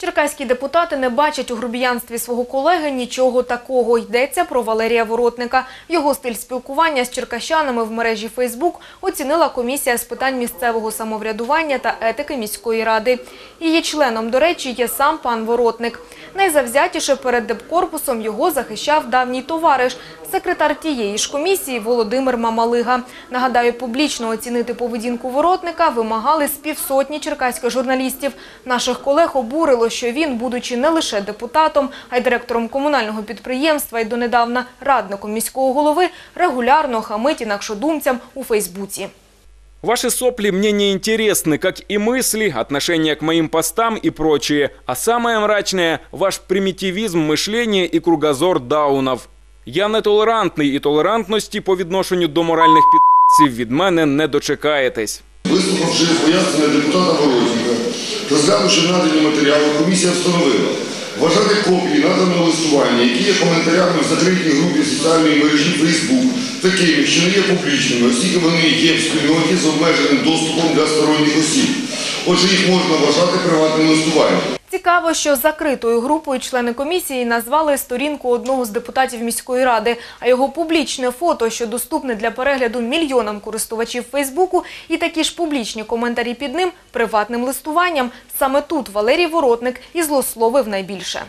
Черкаські депутати не бачать у грубіянстві свого колеги нічого такого. Йдеться про Валерія Воротника. Його стиль спілкування з черкащанами в мережі Фейсбук оцінила комісія з питань місцевого самоврядування та етики міської ради. Її членом, до речі, є сам пан Воротник. Найзавзятіше перед депкорпусом його захищав давній товариш, секретар тієї ж комісії Володимир Мамалига. Нагадаю, публічно оцінити поведінку Воротника вимагали з півсотні черкаських журналістів. Наших колег обурило, що він, будучи не лише депутатом, а й директором комунального підприємства і донедавна радником міського голови, регулярно хамить інакшодумцям у Фейсбуці. Ваши сопли мне не интересны, как и мысли, отношение к моим постам и прочее. А самое мрачное – ваш примитивизм мышления и кругозор даунов. Я нетолерантний і толерантності по відношенню до моральних підців від мене не дочекаєтесь. Вислухавши пояснення депутата Борозніка, розглянувши надані матеріали, комісія встановила вважати копії наданого листування, які є коментарями в закритій групі соціальної мережі Facebook, такими, що не є публічними, оскільки вони є в спільноті з обмеженим доступом для сторонніх осіб. Отже, їх можна вважати приватним листуванням. Цікаво, що закритою групою члени комісії назвали сторінку одного з депутатів міської ради, а його публічне фото, що доступне для перегляду мільйонам користувачів Фейсбуку, і такі ж публічні коментарі під ним приватним листуванням. Саме тут Валерій Воротник і злословив найбільше.